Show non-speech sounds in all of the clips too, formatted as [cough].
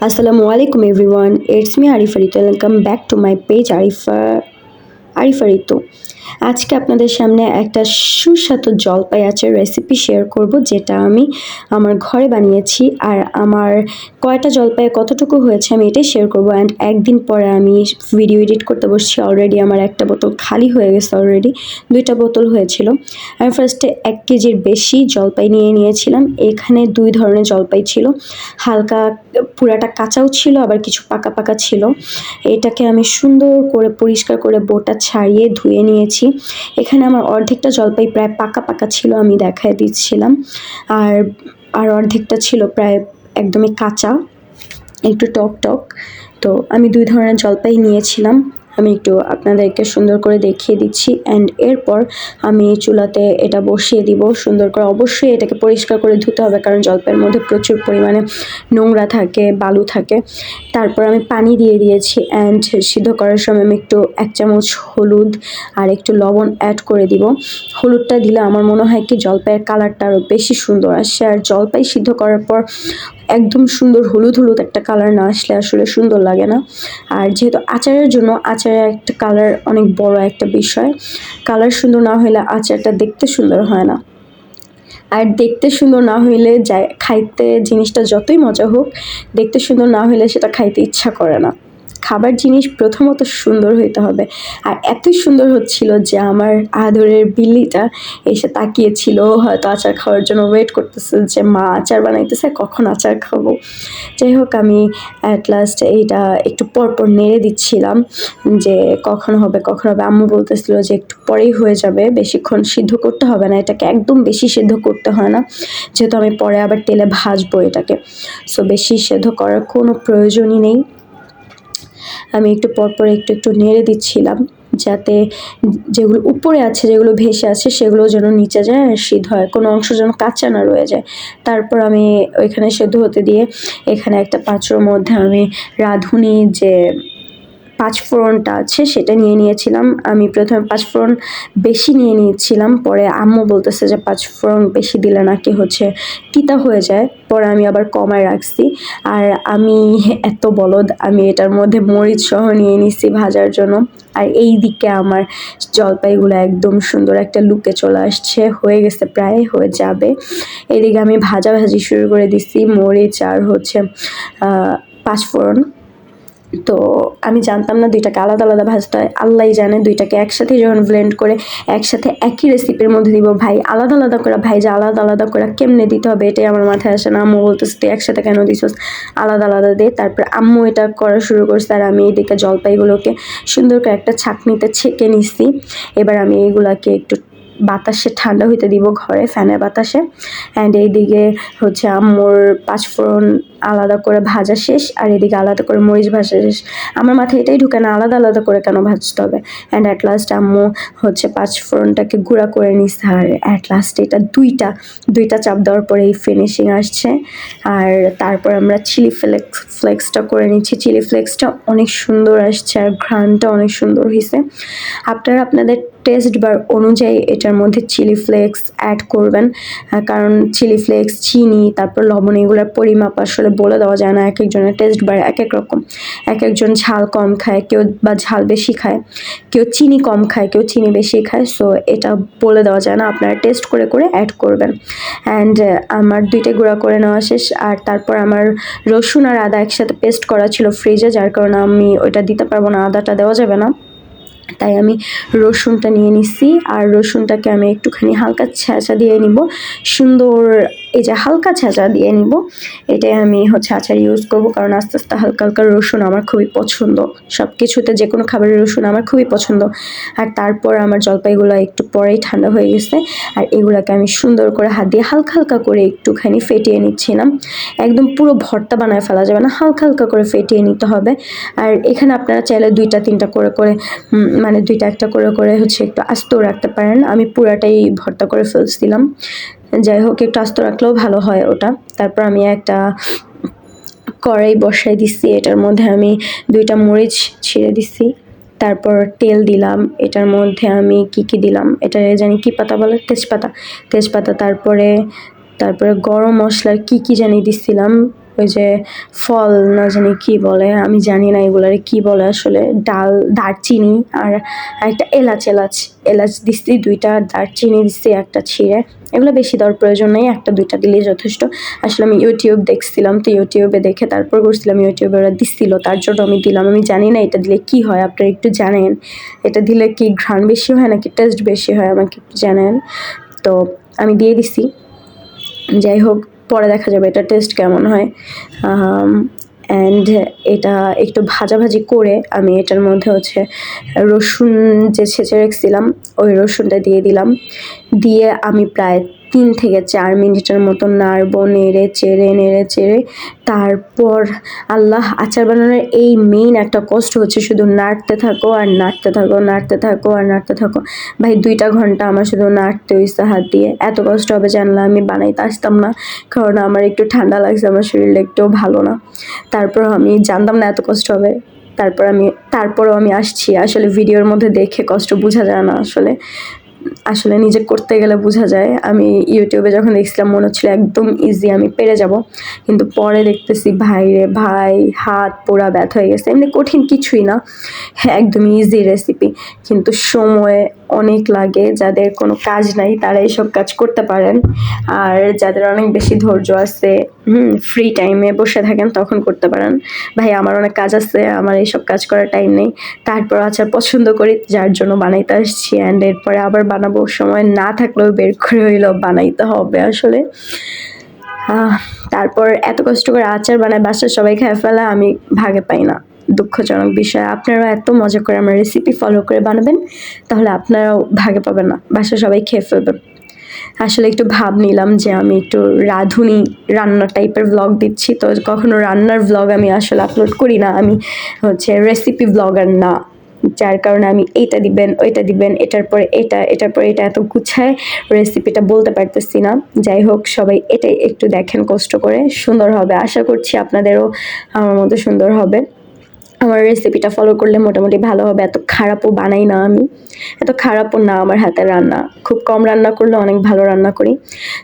আসসালামু আলাইকুম everyone it's me Arifa Ritu welcome back to my page Arifa Arifa Ritu আজকে আপনাদের সামনে একটা সুস্বাদু জলপাই আচার রেসিপি শেয়ার করব, যেটা আমি আমার ঘরে বানিয়েছি। আর আমার কয়টা জলপাই কতটুকু হয়েছে আমি এটাই শেয়ার করব। অ্যান্ড একদিন পরে আমি ভিডিও এডিট করতে বসছি অলরেডি আমার একটা বোতল খালি হয়ে গেছে অলরেডি দুইটা বোতল হয়েছিল। আমি ফার্স্টে এক কেজির বেশি জলপাই নিয়ে নিয়েছিলাম। এখানে দুই ধরনের জলপাই ছিল। হালকা, পুরাটা কাঁচাও ছিল, আবার কিছু পাকা পাকা ছিল। এটাকে আমি সুন্দর করে পরিষ্কার করে বোটা ছাড়িয়ে ধুয়ে নিয়েছি। এখানে আমার অর্ধেকটা জলপাই প্রায় পাকা পাকা ছিল, আমি দেখায় দিচ্ছিলাম। আর আর অর্ধেকটা ছিল প্রায় একদমই কাঁচা, একটু টক টক। তো আমি দুই ধরনের জলপাই নিয়েছিলাম। আমি একটু আপনাদেরকে সুন্দর করে দেখিয়ে দিচ্ছি অ্যান্ড এরপর আমি চুলাতে এটা বসিয়ে দিব সুন্দর করে। অবশ্যই এটাকে পরিষ্কার করে ধুতে হবে কারণ জলপাইয়ের মধ্যে প্রচুর পরিমাণে নোংরা থাকে, বালু থাকে। তারপর আমি পানি দিয়ে দিয়েছি অ্যান্ড সিদ্ধ করার সময় আমি একটু এক চামচ হলুদ আর একটু লবণ অ্যাড করে দিব। হলুদটা দিলে আমার মনে হয় কি জলপাইয়ের কালারটা আরও বেশি সুন্দর আসে আর জলপাই সিদ্ধ করার পর একদম সুন্দর হলুদ হলুদ একটা কালার না আসলে আসলে সুন্দর লাগে না। আর যেহেতু আচারের জন্য আচারের একটা কালার অনেক বড় একটা বিষয় কালার সুন্দর না হলে আচারটা দেখতে সুন্দর হয় না। আর দেখতে সুন্দর না হইলে যাই খাইতে জিনিসটা যতই মজা হোক, দেখতে সুন্দর না হইলে সেটা খাইতে ইচ্ছা করে না। খাবার জিনিস প্রথমত সুন্দর হইতে হবে। আর এতই সুন্দর হচ্ছিল যে আমার আদরের বিল্লিটা এসে তাকিয়েছিল, হয়তো আচার খাওয়ার জন্য ওয়েট করতেছে যে মা আচার বানাইতেছে, কখন আচার খাব? যাই হোক, আমি অ্যাট লাস্ট এইটা একটু পরপর নেড়ে দিচ্ছিলাম যে কখন হবে কখন হবে। আম্মু বলতেছিল যে একটু পরেই হয়ে যাবে, বেশিক্ষণ সিদ্ধ করতে হবে না, এটাকে একদম বেশি সিদ্ধ করতে হয় না। যেহেতু আমি পরে আবার তেলে ভাজবো এটাকে। সো বেশি সেদ্ধ করার কোনো প্রয়োজনই নেই। আমি একটু পরপর একটু একটু নেড়ে দিচ্ছিলাম যাতে যেগুলো উপরে আছে, যেগুলো ভেসে আছে, সেগুলো যেন নিচে যায় আর সিদ্ধ হয়। কোনো অংশ যেন কাঁচা না রয়ে যায়। তারপর আমি ওইখানে সেদ্ধ হতে দিয়ে এখানে একটা পাত্রর মধ্যে আমি রাঁধুনি যে পাঁচফোড়নটা আছে, সেটা নিয়ে নিয়েছিলাম। আমি প্রথমে পাঁচফোড়ন বেশি নিয়ে নিয়েছিলাম, পরে আম্মু বলতেছে যে পাঁচফোড়ন বেশি দিলে নাকি হচ্ছে তিতা হয়ে যায়, পরে আমি আবার কমায় রাখছি। আর আমি এত বলদ, আমি এটার মধ্যে মরিচ সহ নিয়ে নিচ্ছি ভাজার জন্য। আর এই দিকে আমার জলপাইগুলো একদম সুন্দর একটা লুকে চলে আসছে, হয়ে গেছে প্রায়, হয়ে যাবে। এদিকে আমি ভাজা ভাজি শুরু করে দিচ্ছি মরিচ আর হচ্ছে পাঁচফোড়ন। তো আমি জানতাম না দুইটাকে আলাদা আলাদা ভাজতে হয়। আল্লাহ জানে দুইটাকে একসাথে যখন ব্লেন্ড করে একসাথে একই রেসিপির মধ্যে দিব। ভাই, আলাদা আলাদা করে, ভাই, যে আলাদা আলাদা করে কেমনে দিতে হবে এটাই আমার মাথায় আসে না। আম্মু বলতেছে, তুই একসাথে কেন দিছস? আলাদা আলাদা দে। তারপর আম্মু এটা করা শুরু করছে আর আমি এইদিকে জলপাইগুলোকে সুন্দর করে একটা ছাঁকনিতে ছেঁকে নিছি। এবার আমি এইগুলাকে একটু বাতাসে ঠান্ডা হইতে দিব ঘরে, ফ্যানের বাতাসে। অ্যান্ড এইদিকে হচ্ছে আম্মুর পাঁচফোড়ন আলাদা করে ভাজা শেষ, আর এদিকে আলাদা করে মরিচ ভাজা শেষ। আমার মাথায় এটাই ঢুকে না, আলাদা আলাদা করে কেন ভাজতে হবে? অ্যান্ড অ্যাট লাস্ট আম্মু হচ্ছে পাঁচফোড়নটাকে গুঁড়া করে নিচ্ছে আর অ্যাট লাস্ট এটা দুইটা দুইটা চাপ দেওয়ার পরে এই ফিনিশিং আসছে। আর তারপর আমরা চিলি ফ্লেক্স ফ্লেক্সটা করে নিচ্ছি। চিলি ফ্লেক্সটা অনেক সুন্দর আসছে, আর ঘ্রানটা অনেক সুন্দর হয়েছে আপনারা আপনাদের টেস্ট বার অনুযায়ী এটার মধ্যে চিলি ফ্লেক্স অ্যাড করবেন। কারণ চিলি ফ্লেক্স, চিনি, তারপর লবণ, এগুলোর পরিমাপ আসলে বলে দেওয়া যায় না এক একজনের টেস্ট বার এক এক রকম। এক একজন ঝাল কম খায়, কেউ বা ঝাল বেশি খায়, কেউ চিনি কম খায়, কেউ চিনি বেশি খায়। সো এটা বলে দেওয়া যায় না, আপনারা টেস্ট করে করে অ্যাড করবেন। অ্যান্ড আমার দুইটা গুঁড়া করে নেওয়া শেষ। আর তারপর আমার রসুন আর আদা একসাথে পেস্ট করা ছিল ফ্রিজে যার কারণে আমি ওইটা দিতে পারব না, আদাটা দেওয়া যাবে না। তাই আমি রসুনটা নিয়ে নিছি আর রসুনটাকে আমি একটুখানি হালকা ছেঁচা দিয়ে নিব। সুন্দর এই যে হালকা ছেঁচা দিয়ে নিব। এটাই আমি হচ্ছে আচার ইউজ করব কারণ আস্তে আস্তে হালকা হালকা রসুন আমার খুবই পছন্দ। সব কিছুতে যে কোনো খাবারের রসুন আমার খুবই পছন্দ। আর তারপর আমার জলপাইগুলো একটু পরেই ঠান্ডা হয়ে গেছে। আর এগুলোকে আমি সুন্দর করে হাত দিয়ে হালকা হালকা করে একটুখানি ফেটিয়ে নিচ্ছিলাম। একদম পুরো ভর্তা বানায় ফেলা যাবে না, হালকা হালকা করে ফেটিয়ে নিতে হবে। আর এখানে আপনারা চাইলে দুইটা, তিনটা করে করে মানে দুইটা একটা করে করে হচ্ছে একটু আস্তও রাখতে পারেন। আমি পুরাটাই ভর্তা করে ফেলছিলাম। যাই হোক, একটু আস্ত রাখলেও ভালো হয় ওটা। তারপর আমি একটা কড়াই বসাই দিচ্ছি এটার মধ্যে আমি দুইটা মরিচ ছিঁড়ে দিচ্ছি তারপর তেল দিলাম, এটার মধ্যে আমি কি কি দিলাম, এটা জানি কি পাতা বলে? তেজপাতা। তেজপাতা, তারপরে তারপরে গরম মশলার কি কি জানি দিচ্ছিলাম ওই যে ফল না জানি কি বলে, আমি জানি না এগুলারে কি বলে আসলে, ডাল, দারচিনি আর একটা এলাচ এলাচ এলাচ দিচ্ছি দুইটা দারচিনি দিচ্ছি একটা ছিঁড়ে। এগুলো বেশি দেওয়ার প্রয়োজন নেই, একটা, দুইটা দিলেই যথেষ্ট। আসলে আমি ইউটিউব দেখছিলাম, তো ইউটিউবে দেখে তারপর করছিলাম ইউটিউবে ওরা দিচ্ছিল তার জন্য আমি দিলাম। আমি জানি না এটা দিলে কি হয়, আপনারা একটু জানেন। এটা দিলে কি ঘ্রাণ বেশি হয়, নাকি টেস্ট বেশি হয়, আমাকে একটু জানেন। তো আমি দিয়ে দিছি। যাই হোক পরে দেখা যাবে, এটা টেস্ট কেমন হয়। অ্যান্ড এটা একটু ভাজাভাজি করে আমি এটার মধ্যে হচ্ছে রসুন যে ছেঁচে রেখেছিলাম, ওই রসুনটা দিয়ে দিলাম। দিয়ে আমি প্রায় তিন থেকে চার মিনিটের মতো নাড়বো, নেড়ে চেড়ে নেড়ে চেড়ে। তারপর আল্লাহ আচার বানানোর এই মেইন একটা কষ্ট হচ্ছে শুধু নাড়তে থাকো আর নাড়তে থাকো নাড়তে থাকো আর নাড়তে থাকো। ভাই, দুইটা ঘণ্টা আমার শুধু নাড়তে হইছে হাত দিয়ে। এত কষ্ট হবে জানলে, আমি বানাইতে আসতাম না, কারণ আমার একটু ঠান্ডা লাগছে, আমার শরীরটা একটু ভালো না। তারপর আমি জানতাম না এত কষ্ট হবে। তারপর আমি, তারপরও আমি আসছি। আসলে ভিডিওর মধ্যে দেখে কষ্ট বোঝা যায় না আসলে। আসলে নিজে করতে গেলে বোঝা যায়। আমি ইউটিউবে যখন দেখছিলাম, মনে হচ্ছিল একদম ইজি আমি পেরে যাব। কিন্তু পরে দেখতেছি ভাই রে ভাই, হাত পোড়া ব্যথা হয়ে গেছে। এমনি কঠিন কিছুই না। হ্যাঁ একদম ইজি রেসিপি কিন্তু সময় অনেক লাগে। যাদের কোনো কাজ নাই, তারা এইসব কাজ করতে পারেন। আর যাদের অনেক বেশি ধৈর্য আছে হুম ফ্রি টাইমে বসে থাকেন, তখন করতে পারেন। ভাই, আমার অনেক কাজ আছে, আমার এইসব কাজ করার টাইম নেই। তারপর আচার পছন্দ করি, যার জন্য বানাইতে আসছি অ্যান্ড এরপরে আবার বানাবো। সময় না থাকলেও বের করে হইলেও বানাইতে হবে আসলে। তারপর এত কষ্ট করে আচার বানায়, বাসার সবাই খেয়ে ফেলা, আমি ভাগে পাই না। দুঃখজনক বিষয়। আপনারাও এত মজা করে আমার রেসিপি ফলো করে বানাবেন, তাহলে আপনারাও ভাগে পাবেন না। বাসার সবাই খেয়ে ফেলবেন আসলে একটু ভাব নিলাম যে আমি একটু রাঁধুনি রান্না টাইপের ব্লগ দিচ্ছি। তো কখনো রান্নার ব্লগ আমি আসলে আপলোড করি না। আমি হচ্ছে রেসিপি ব্লগার না। যার কারণে আমি এইটা দিবেন, ওইটা দিবেন, এটার পরে এটা, এটার পরে এটা এত গুছায় রেসিপিটা বলতে পারতেছি না। যাই হোক, সবাই এটাই একটু দেখেন কষ্ট করে। সুন্দর হবে। আশা করছি আপনাদেরও আমার মতো সুন্দর হবে। আমার রেসিপিটা ফলো করলে মোটামুটি ভালো হবে। এত খারাপও বানাই না আমি। এত খারাপও না আমার হাতের রান্না। খুব কম রান্না করলে অনেক ভালো রান্না করি।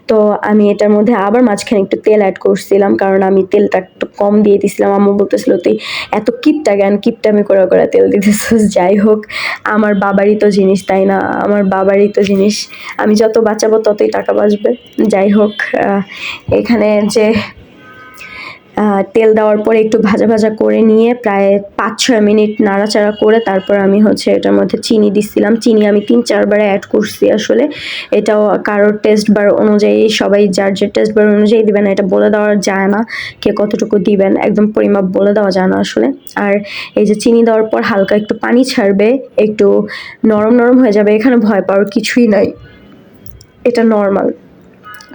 তো আমি এটার মধ্যে আবার মাঝখানে একটু তেল অ্যাড করছিলাম, কারণ আমি তেলটা একটু কম দিয়ে দিছিলাম। আম্মু বলতেছিল, তুই এত কিপটা জ্ঞান কিপটা আমি করে করে তেল দিতেছিস। [laughs] যাই হোক, আমার বাবারই তো জিনিস, তাই না? আমার বাবারই তো জিনিস। আমি যত বাঁচাবো ততই টাকা বাঁচবে। যাই হোক এখানে যে তেল দেওয়ার পরে একটু ভাজা ভাজা করে নিয়ে প্রায় পাঁচ ছয় মিনিট নাড়াচাড়া করে তারপর আমি হচ্ছে এটার মধ্যে চিনি দিচ্ছিলাম চিনি আমি তিন চারবার অ্যাড করছি আসলে। এটাও কারোর টেস্ট বার অনুযায়ী, সবাই যার যে টেস্ট বার অনুযায়ী দিবেন এটা বলে দেওয়া যায় না। কে কতটুকু দিবেন, একদম পরিমাপ বলে দেওয়া যায় না আসলে। আর এই যে চিনি দেওয়ার পর হালকা একটু পানি ছাড়বে, একটু নরম নরম হয়ে যাবে, এখানে ভয় পাওয়ার কিছুই নাই। এটা নর্মাল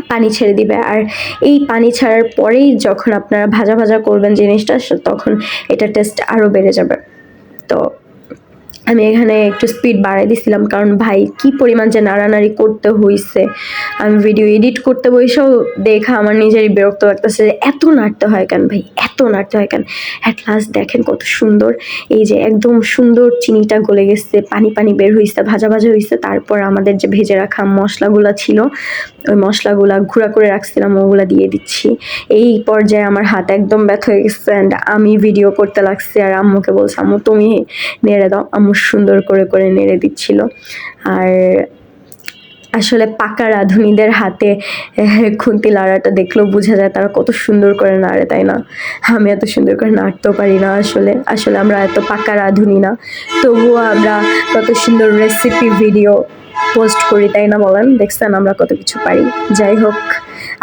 পানি ছেড়ে দিবে। আর এই পানি ছাড়ার পরেই যখন আপনারা ভাজা ভাজা করবেন জিনিসটা, তখন এটা টেস্ট আরও বেড়ে যাবে। তো আমি এখানে একটু স্পিড বাড়াই দিছিলাম, কারণ ভাই কি পরিমাণ যে নাড়ানাড়ি করতে হইছে, আমি ভিডিও এডিট করতে বসেও দেখা আমার নিজেরই বিরক্ত লাগতেছে যে এত নাড়তে হয় কেন ভাই, এত নাড়তে হয় কেন? অ্যাট লাস্ট দেখেন কত সুন্দর, এই যে একদম সুন্দর চিনিটা গলে গেছে, পানি পানি বের হইছে, ভাজা ভাজা হইছে, তারপর আমাদের যে ভেজে রাখা মশলাগুলো ছিল, ওই মশলাগুলো ঘুরা করে রাখছিলাম, ওগুলো দিয়ে দিচ্ছি। এই পর্যায়ে আমার হাত একদম ব্যথা হয়ে গেছে অ্যান্ড আমি ভিডিও করতে লাগছি, আর আম্মুকে বলছি, আম্মু তুমি নেড়ে দাও, আম্মু সুন্দর করে করে নেড়ে দিচ্ছিল। আর আসলে পাকা রাঁধুনিদের হাতে খুন্তি লাড়াটা দেখলেও বোঝা যায় তারা কত সুন্দর করে নাড়ে, তাই না? আমি এত সুন্দর করে নাড়তেও পারি না আসলে। আসলে আমরা এত পাকা রাঁধুনি না। তবুও আমরা কত সুন্দর রেসিপি ভিডিও পোস্ট করি, তাই না বলেন? দেখছেন আমরা কত কিছু পারি। যাই হোক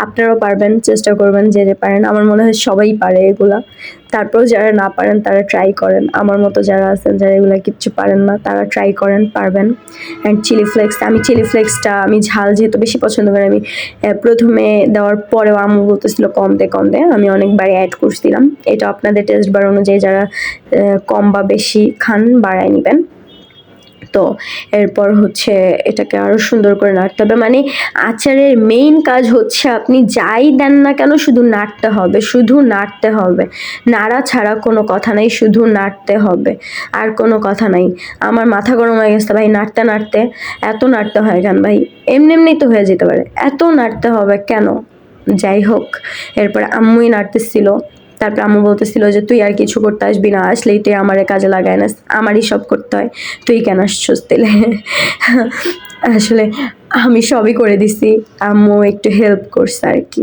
আপনারাও পারবেন, চেষ্টা করবেন যে যে পারেন। আমার মনে হয় সবাই পারে এগুলা। তারপরেও যারা না পারেন, তারা ট্রাই করেন। আমার মতো যারা আছেন, যারা এগুলা কিচ্ছু পারেন না, তারা ট্রাই করেন, পারবেন। অ্যান্ড চিলি ফ্লেক্স আমি চিলি ফ্লেক্সটা আমি ঝাল যেহেতু বেশি পছন্দ করি, আমি প্রথমে দেওয়ার পরেও আম্মু বলতেছিল কম দে কম দে আমি অনেকবার অ্যাড করছিলাম। এটা আপনাদের টেস্ট বার অনুযায়ী যারা কম বা বেশি খান, বাড়ায় নেবেন। তো এরপর হচ্ছে এটাকে আরও সুন্দর করে নাড়তে হবে। মানে আচারের মেইন কাজ হচ্ছে আপনি যাই দেন না কেন শুধু নাড়তে হবে, শুধু নাড়তে হবে। নাড়া ছাড়া কোনো কথা নাই, শুধু নাড়তে হবে। আর কোনো কথা নাই। আমার মাথা গরম হয়ে গেছে ভাই, নাড়তে নাড়তে। এত নাড়তে হয় কেন ভাই? এমনি এমনি তো হয়ে যেতে পারে। এত নাড়তে হবে কেন? যাই হোক, এরপর আম্মুই নাড়তেছিল। তারপর আম্মু বলতেছিল যে, তুই আর কিছু করতে আসবি না, আসলেই তুই আমারে কাজে লাগায় না আমারই সব করতে হয়, তুই কেন আসছস তেলে [laughs] আসলে আমি সবই করে দিছি, আম্মু একটু হেল্প করছে আর কি।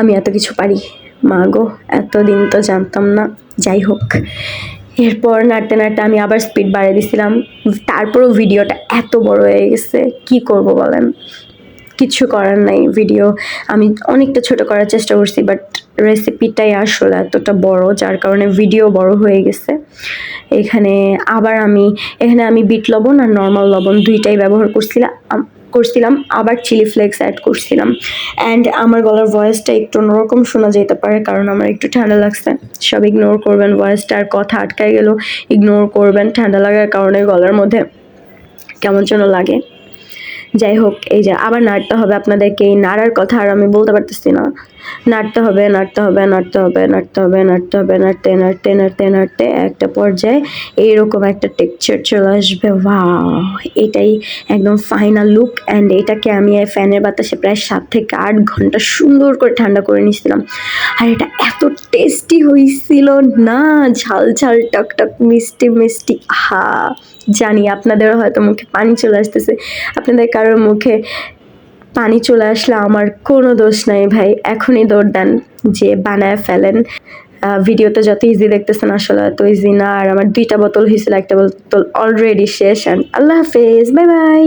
আমি এত কিছু পারি, মা গো, এতদিন তো জানতাম না, যাই হোক। এরপর নাড়তে নাড়তে আমি আবার স্পিড বাড়িয়ে দিছিলাম, তারপরও ভিডিওটা এত বড় হয়ে গেছে, কি করব বলেন? কিছু করার নাই ভিডিও আমি অনেকটা ছোট করার চেষ্টা করছি বাট রেসিপিটাই আসলে এতটা বড়, যার কারণে ভিডিও বড় হয়ে গেছে। এখানে আবার আমি, এখানে আমি বিট লবণ আর নর্মাল লবণ দুইটাই ব্যবহার করছিলাম করছিলাম। আবার চিলি ফ্লেক্স অ্যাড করছিলাম। অ্যান্ড আমার গলার ভয়েসটা একটু অন্যরকম শোনা যেতে পারে, কারণ আমার একটু ঠান্ডা লাগছে। সব ইগনোর করবেন ভয়েসটা আর কথা আটকায় গেল। ইগনোর করবেন, ঠান্ডা লাগার কারণে গলার মধ্যে কেমন যেন লাগে। যাই হোক, এই যে আবার নাড়তে হবে আপনাদেরকে, এই নাড়ার কথা আর আমি বলতে পারতেছি না। নাড়তে হবে নাড়তে হবে নাড়তে হবে নাড়তে হবে নাড়তে হবে, নাড়তে নাড়তে নাড়তে নাড়তে একটা পর্যায়ে এইরকম একটা টেক্সচার চলে আসবে। ওয়াও এটাই একদম ফাইনাল লুক অ্যান্ড এটাকে আমি ফ্যানের বাতাসে প্রায় সাত থেকে আট ঘণ্টা সুন্দর করে ঠান্ডা করে নিয়েছিলাম। আর এটা এত টেস্টি হয়েছিল না, ঝাল ঝাল, টক টক, মিষ্টি মিষ্টি। হা জানি আপনাদেরও হয়তো মুখে পানি চলে আসতেছে, আপনাদের কারোর মুখে পানি চলে আসলে আমার কোনো দোষ নাই ভাই এখনই দৌড় দেন যে বানায় ফেলেন। আহ, ভিডিওতে যত ইজি দেখতেছেন আসলে এত ইজি না। আর আমার দুইটা বোতল হয়েছিল একটা বোতল অলরেডি শেষ। অ্যান্ড আল্লাহ হাফেজ বাই বাই